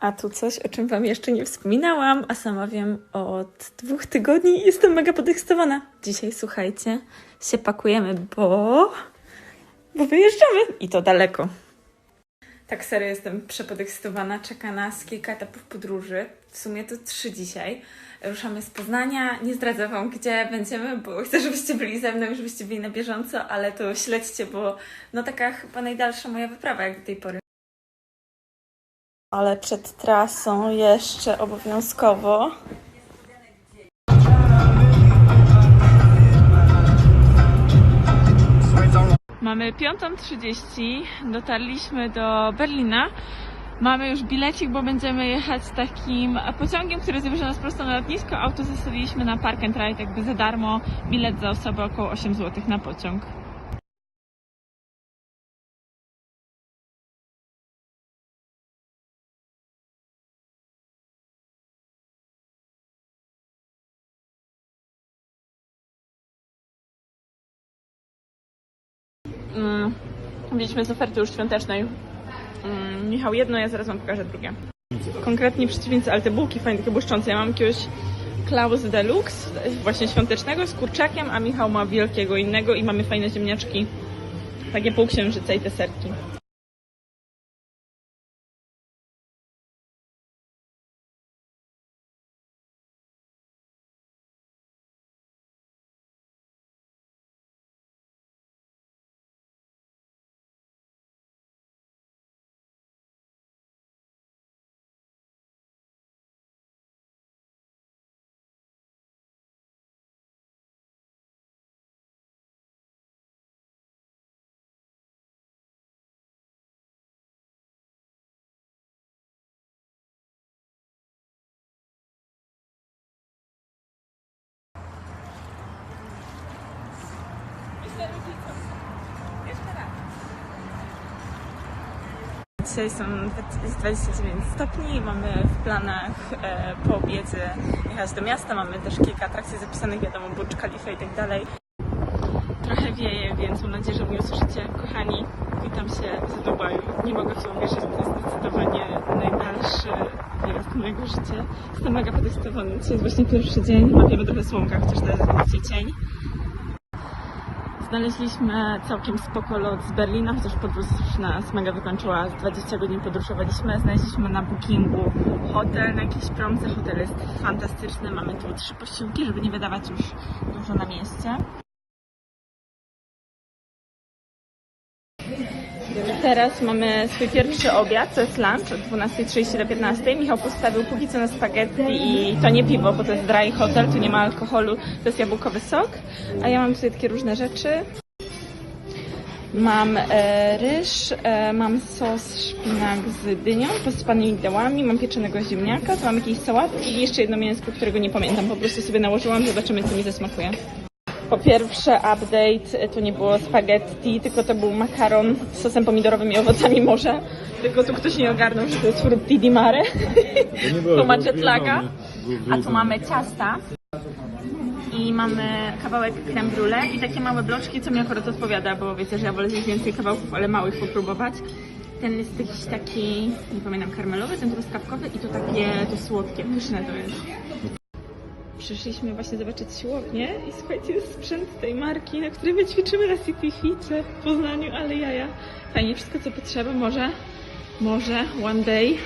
A tu coś, o czym Wam jeszcze nie wspominałam, a sama wiem od dwóch tygodni i jestem mega podekscytowana. Dzisiaj, słuchajcie, się pakujemy, bo... bo wyjeżdżamy i to daleko. Tak serio jestem przepodekscytowana. Czeka nas kilka etapów podróży. W sumie to trzy dzisiaj. Ruszamy z Poznania. Nie zdradzę Wam, gdzie będziemy, bo chcę, żebyście byli ze mną żebyście byli na bieżąco, ale to śledźcie, bo no taka chyba najdalsza moja wyprawa jak do tej pory. Ale przed trasą jeszcze obowiązkowo. Mamy 5.30, dotarliśmy do Berlina. Mamy już bilecik, bo będziemy jechać takim pociągiem, który zabierze nas prosto na lotnisko. Auto zostawiliśmy na Park and Ride jakby za darmo. Bilet za osobę około 8 zł na pociąg. Mieliśmy z oferty już świątecznej. Mm, Michał jedno, ja zaraz wam pokażę drugie. Konkretnie przeciwnicy, ale te bułki fajne, takie błyszczące. Ja mam jakiegoś Klaus Deluxe, właśnie świątecznego, z kurczakiem, a Michał ma wielkiego innego i mamy fajne ziemniaczki. Takie półksiężyce i te serki. Dzisiaj są jest 29 stopni, mamy w planach e, po obiedzie jechać do miasta, mamy też kilka atrakcji zapisanych, wiadomo, Burj Khalifa i tak dalej. Trochę wieje, więc mam nadzieję, że mnie usłyszycie. Kochani, witam się z Dubaju. Nie mogę w to uwierzyć, to jest zdecydowanie najdalszy wyjazd mojego życia. Jestem mega podekscytowana. Dzisiaj jest właśnie pierwszy dzień, łapiemy trochę słomka, chociaż to jest cień. Znaleźliśmy całkiem spoko lot z Berlina, chociaż podróż nas mega wykończyła. Z 20 godzin podróżowaliśmy. Znaleźliśmy na bookingu hotel na jakiejś promce. Hotel jest fantastyczny. Mamy tu trzy posiłki, żeby nie wydawać już dużo na mieście. Teraz mamy swój pierwszy obiad, to jest lunch od 12.30 do 15.00. Michał postawił póki co na spaghetti i to nie piwo, bo to jest dry hotel, tu nie ma alkoholu, to jest jabłkowy sok. A ja mam tutaj takie różne rzeczy. Mam e, ryż, e, mam sos szpinak z dynią, posypanymi migdałami, mam pieczonego ziemniaka, to mam jakieś sałatki i jeszcze jedno mięsko, którego nie pamiętam. Po prostu sobie nałożyłam, zobaczymy co mi zasmakuje. Po pierwsze update, to nie było spaghetti, tylko to był makaron z sosem pomidorowym i owocami morza. Tylko tu ktoś nie ogarnął, że to jest frutti di mare. To ma jetlaga. A tu mamy ciasta. I mamy kawałek creme brulee i takie małe bloczki, co mi akurat odpowiada, bo wiecie, że ja wolę zjeść więcej kawałków, ale małych popróbować. Ten jest jakiś taki, nie pamiętam, karmelowy, ten truskawkowy i to takie, to słodkie, pyszne to jest. Przyszliśmy właśnie zobaczyć siłownię i słuchajcie, jest sprzęt tej marki, na której my ćwiczymy na City w Poznaniu, ale jaja. Fajnie, wszystko co potrzeba, może, może, one day.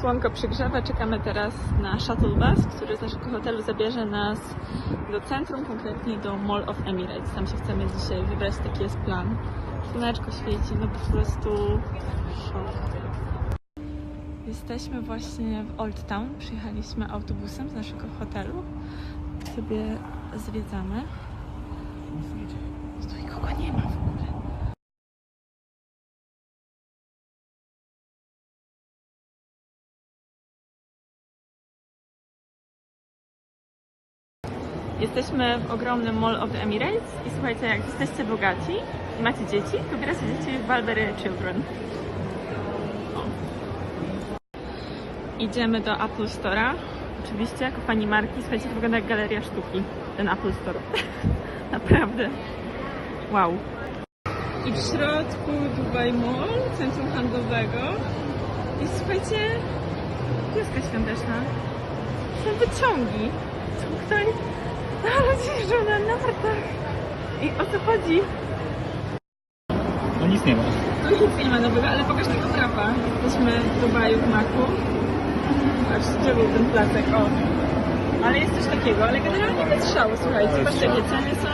Słonko przygrzewa, czekamy teraz na shuttle bus, który z naszego hotelu zabierze nas do centrum, konkretnie do Mall of Emirates. Tam się chcemy dzisiaj wybrać, taki jest plan. Słoneczko świeci, no po prostu szok. Jesteśmy właśnie w Old Town. Przyjechaliśmy autobusem z naszego hotelu. Sobie zwiedzamy. Tu nikogo nie ma Jesteśmy w ogromnym Mall of the Emirates i słuchajcie, jak jesteście bogaci i macie dzieci, to biorę sobie dzieci w Balbery Children. Idziemy do Apple Store'a. Oczywiście, jako pani marki. Słuchajcie, to wygląda jak galeria sztuki, ten Apple Store. Naprawdę. Wow. I w środku Dubai Mall, centrum handlowego. I słuchajcie, pieska świąteczna. Są wyciągi. Tutaj ludzie jeżdżą na nartach. I o co chodzi? No nic nie ma. Tu nic nie ma nowego, ale pokaż tego trapa. Jesteśmy w Dubaju w Maku. Patrz, gdzie był ten placek, o. Ale jest coś takiego, ale generalnie bez szału, słuchajcie. Patrzcie, jakie ceny są.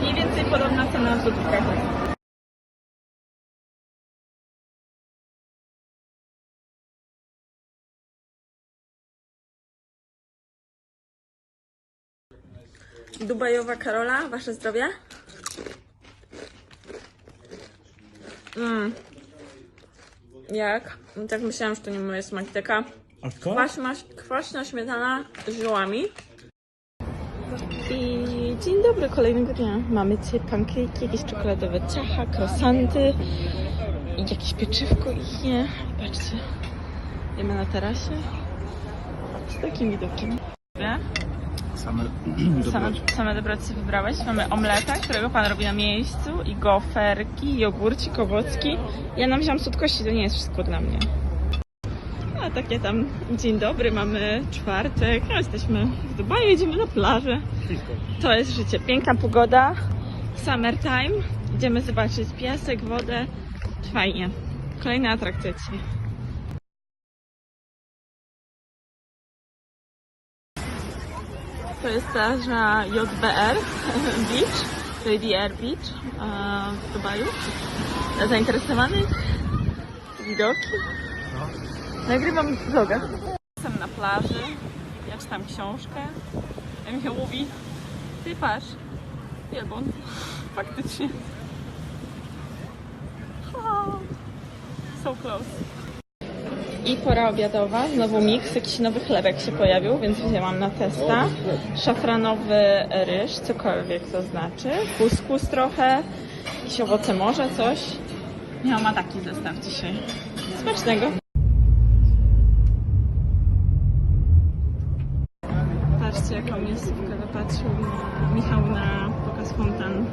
Mniej więcej podobna cena w złotówkach. Dubajowa Karola, wasze zdrowie? Mm. Jak? Tak myślałam, że to nie moje smaki. Taka kwaśna, kwaśna śmietana z ziołami. I dzień dobry, kolejnego dnia. Mamy dzisiaj pancake'i, jakieś czekoladowe ciacha, croissanty i jakieś pieczywko ich nie. Patrzcie, jemy na tarasie z takim widokiem. Same Same, same dobroci wybrałeś. Mamy omleta, którego pan robi na miejscu i goferki, jogurcik, owocki. Ja nam wziąłam słodkości, to nie jest wszystko dla mnie. A takie tam, dzień dobry, mamy czwartek, a jesteśmy w Dubaju, jedziemy na plażę. To jest życie. Piękna pogoda, summertime. Idziemy zobaczyć piasek, wodę. Fajnie. Kolejna atrakcja dzisiaj. To jest plaża JBR Beach, JDR Beach w Dubaju. Dla zainteresowanych widoki. Nagrywam vloga. Jestem na plaży, ja czytam książkę. Się mówi, ty patrz, wielbłąd. Faktycznie. So close. I pora obiadowa, znowu miks, jakiś nowy chlebek się pojawił, więc wzięłam na testa. Szafranowy ryż, cokolwiek to znaczy. Kuskus trochę, jakieś owoce morza, coś. Miałam taki zestaw dzisiaj. Smacznego. Patrzcie, jaką miejscówkę wypatrzył Michał na pokaz fontan.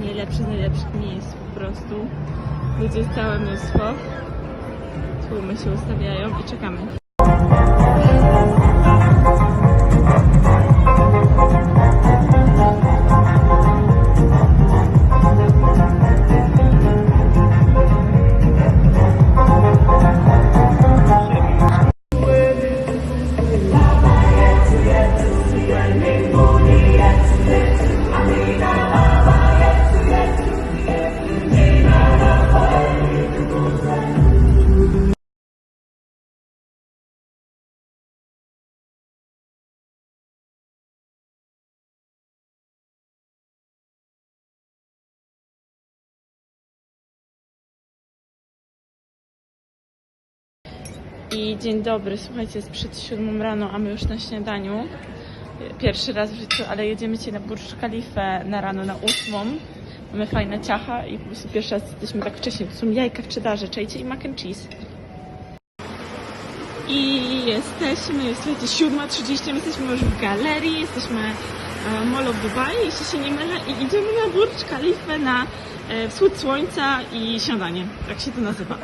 Najlepszy z najlepszych miejsc po prostu. Ludzie całe mnóstwo. Tłumy się ustawiają i czekamy. I dzień dobry, słuchajcie, jest przed siódmą rano, a my już na śniadaniu. Pierwszy raz w życiu, ale jedziemy dzisiaj na Burj Khalifa na rano na ósmą. Mamy fajne ciacha i po prostu pierwszy raz jesteśmy tak wcześnie. To są jajka w cheddarze, czajcie, i mac and cheese. I jesteśmy, jest słuchajcie, 7.30, my jesteśmy już w galerii, jesteśmy e, w Mall of Dubai, jeśli się nie mylę, i idziemy na Burj Khalifa na e, wschód słońca i śniadanie. Tak się to nazywa.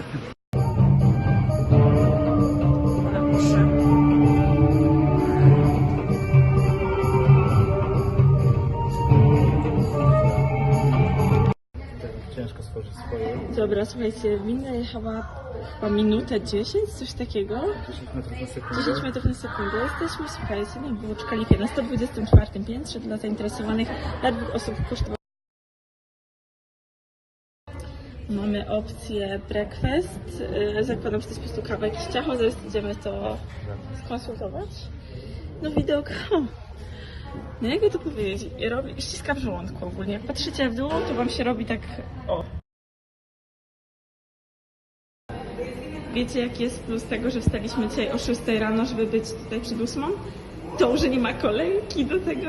Dobra, słuchajcie, winda jechała chyba minutę 10, coś takiego. 10 metrów na sekundę. 10 metrów na sekundę. Jesteśmy, słuchajcie, na Khalifa na 124 piętrze dla zainteresowanych. Dla dwóch osób kosztowało. Mamy opcję breakfast. Yy, Zakładam, że to jest po prostu kawa, jakieś ciacho. Zaraz idziemy to skonsultować. No widok... No jakby to powiedzieć, robi, ściska w żołądku ogólnie. Jak patrzycie w dół, to wam się robi tak... O, Wiecie, jak jest plus tego, że wstaliśmy dzisiaj o 6 rano, żeby być tutaj przed 8? To, że nie ma kolejki do tego.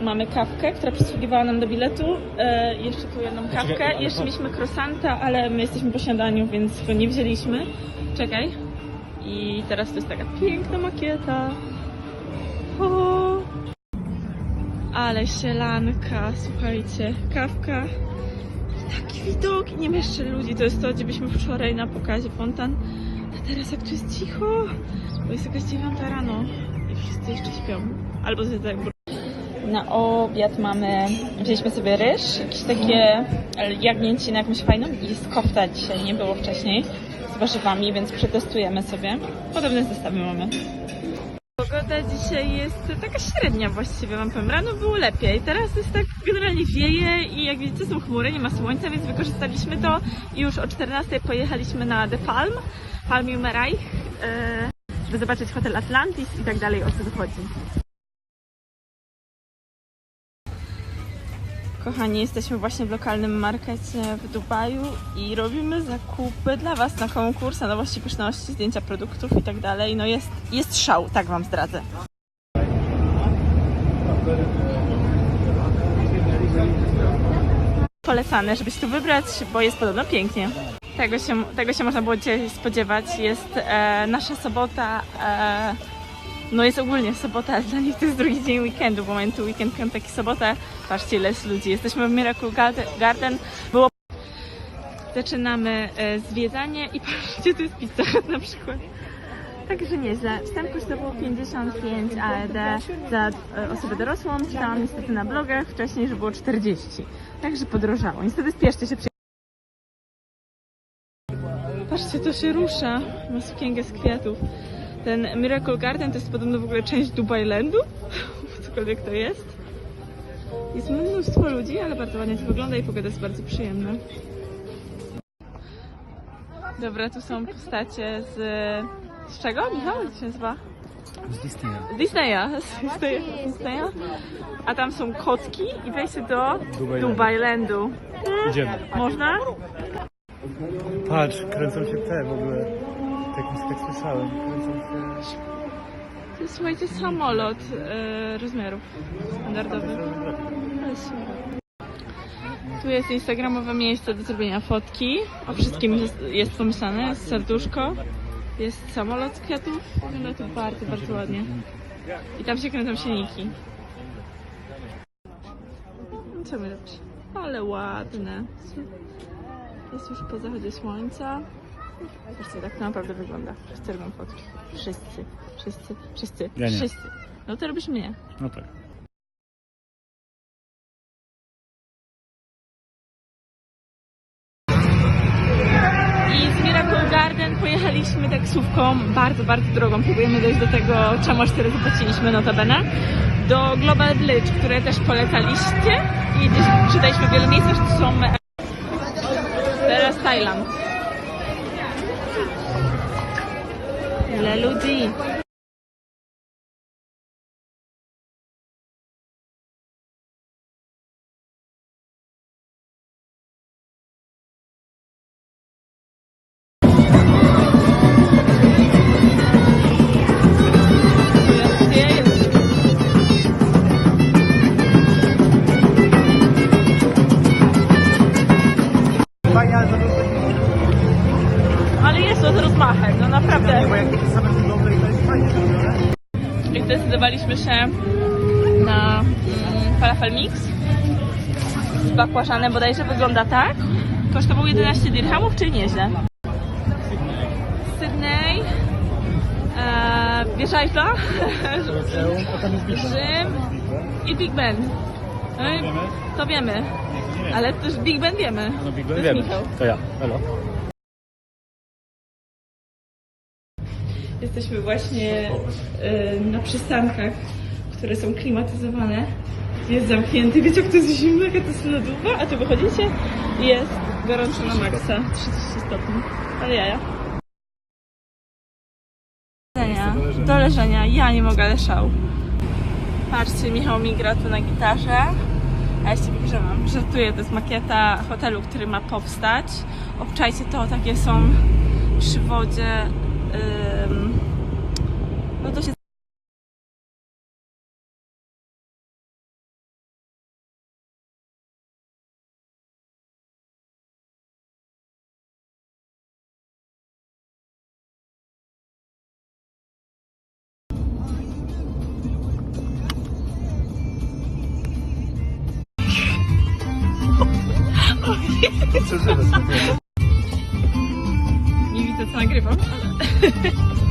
Mamy kawkę, która przysługiwała nam do biletu. E, jeszcze tu jedną kawkę. Jeszcze mieliśmy croissanta, ale my jesteśmy po śniadaniu, więc go nie wzięliśmy. Czekaj. I teraz to jest taka piękna makieta. Ale sielanka, słuchajcie, kawka. Taki widok i nie ma jeszcze ludzi. To jest to, gdzie byliśmy wczoraj na pokazie fontan. A teraz jak tu jest cicho, bo jest jakaś dziewiąta rano i wszyscy jeszcze śpią. Albo zjadają na obiad mamy, wzięliśmy sobie ryż, jakieś takie ale jagnięci na jakąś fajną i jest kofta dzisiaj, nie było wcześniej, z warzywami, więc przetestujemy sobie. Podobne zestawy mamy. Pogoda dzisiaj jest taka średnia właściwie, wam powiem. Rano było lepiej, teraz jest tak generalnie wieje i jak widzicie są chmury, nie ma słońca, więc wykorzystaliśmy to i już o 14 pojechaliśmy na The Palm, Palmiumeraj, e, żeby zobaczyć hotel Atlantis i tak dalej, o co tu chodzi. Kochani, jesteśmy właśnie w lokalnym markecie w Dubaju i robimy zakupy dla Was na konkurs, na nowości, pyszności, zdjęcia produktów i tak dalej. No jest, jest szał, tak Wam zdradzę. Polecane, żeby się tu wybrać, bo jest podobno pięknie. Tego się, tego się można było spodziewać. Jest e, nasza sobota, e, no jest ogólnie sobota, dla nich to jest drugi dzień weekendu, bo mamy tu weekend, piątek i sobotę. Patrzcie ile jest ludzi. Jesteśmy w Miracle Garden-. Było... Zaczynamy e, zwiedzanie i patrzcie, tu jest pizza na przykład. Także nieźle. Wstęp kosztował 55 AED za e, osobę dorosłą. Czytałam niestety na blogach wcześniej, że było 40. Także podrożało. Niestety spieszcie się przy... Patrzcie, to się rusza. Ma sukienkę z kwiatów. Ten Miracle Garden to jest podobno w ogóle część Dubailandu. Cokolwiek to jest. Jest mnóstwo ludzi, ale bardzo ładnie to wygląda i pogoda jest bardzo przyjemna. Dobra, tu są postacie z... Z czego, Michał? Jak się nazywa? Z Disneya. Disneya. Z Disneya. Disneya. A tam są kotki i wejście do. Dubailandu. Idziemy. Można? Patrz, kręcą się te w ogóle. Tak, tak słyszałem. To jest, słuchajcie, samolot e, rozmiarów standardowy. Ale super. Tu jest instagramowe miejsce do zrobienia fotki. O wszystkim jest, jest pomyślane. Jest serduszko, jest samolot z kwiatów. Wygląda to bardzo, bardzo ładnie. I tam się kręcą silniki. No, Co my robić? Ale ładne. Jest już po zachodzie słońca. Zobaczcie, tak naprawdę wygląda. Wszyscy robią fotki. Wszyscy. Wszyscy. Wszyscy. Ja nie. Wszyscy. No to robisz mnie. No tak. I z Miracle Garden pojechaliśmy taksówką bardzo, bardzo drogą. Próbujemy dojść do tego, czemu aż tyle zapłaciliśmy notabene. Do Global Village, które też polecaliście. I gdzieś czytaliśmy w wielu miejscach, że to są... e, Teraz Tajland. Ile ludzi. Zdecydowaliśmy się na mm, falafel mix z bakłaszanem, bodajże wygląda tak. Kosztował 11 dirhamów, czyli nieźle. Sydney, e, wieża Eiffla, A tam jest Big Ben. Rzym i Big Ben. No i to wiemy, ale też Big Ben wiemy. No Big Ben wiemy. Michał. To ja. Elo. Jesteśmy właśnie y, na przystankach, które są klimatyzowane. Jest zamknięty, wiecie jak to jest zimno, jaka to jest lodówa, a tu wychodzicie jest gorąco na maksa, 30 stopni. Ale jaja. Do leżenia, do leżenia, ja nie mogę, ale szał. Patrzcie, Michał mi gra tu na gitarze. A ja się wygrzewam. Żartuję, to jest makieta hotelu, który ma powstać. Obczajcie to, takie są przy wodzie no to się Co ta en gruppe.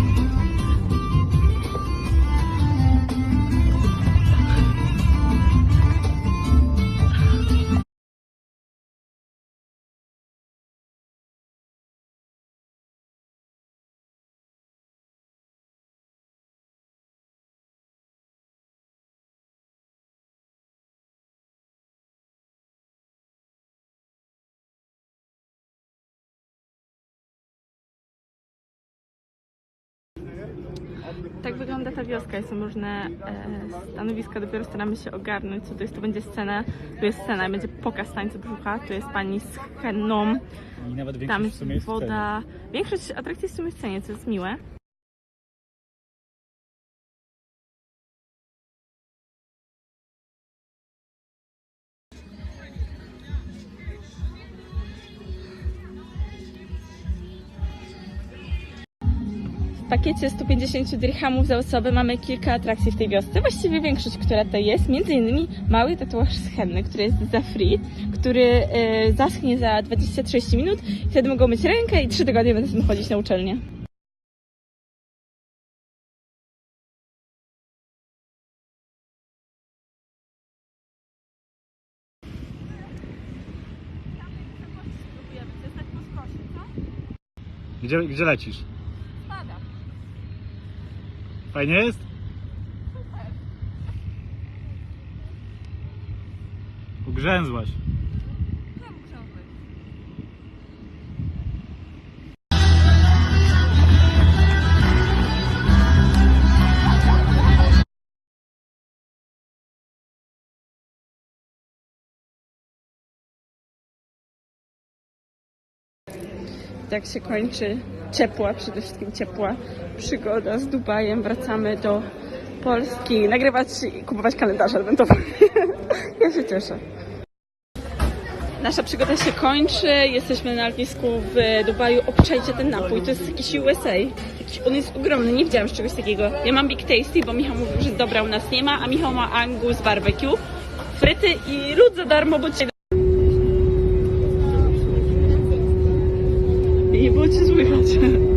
Tak wygląda ta wioska. Są różne e, stanowiska. Dopiero staramy się ogarnąć, co to jest. Tu będzie scena, tu jest scena, będzie pokaz tańca brzucha. Tu jest pani z henną. I nawet Tam większość w jest sumie jest w woda. Większość atrakcji jest w sumie w cenie, co jest miłe. W pakiecie 150 dirhamów za osobę mamy kilka atrakcji w tej wiosce. Właściwie większość, która tutaj jest. Między innymi mały tatuaż z henny, który jest za free, który e, zaschnie za 20-30 minut. Wtedy mogą myć rękę i 3 tygodnie będę z tym chodzić na uczelnię. Gdzie, gdzie lecisz? Fajnie jest? Ugrzęzłaś. Tak się kończy ciepła, przede wszystkim ciepła przygoda z Dubajem. Wracamy do Polski, nagrywać i kupować kalendarze adwentowe. ja się cieszę. Nasza przygoda się kończy. Jesteśmy na lotnisku w Dubaju. Obczajcie ten napój. To jest jakiś USA. Jakiś, on jest ogromny. Nie widziałam czegoś takiego. Ja mam Big Tasty, bo Michał mówił, że dobra u nas nie ma, a Michał ma Angus barbecue, fryty i lód za darmo, bo cię... Nie było cię słychać.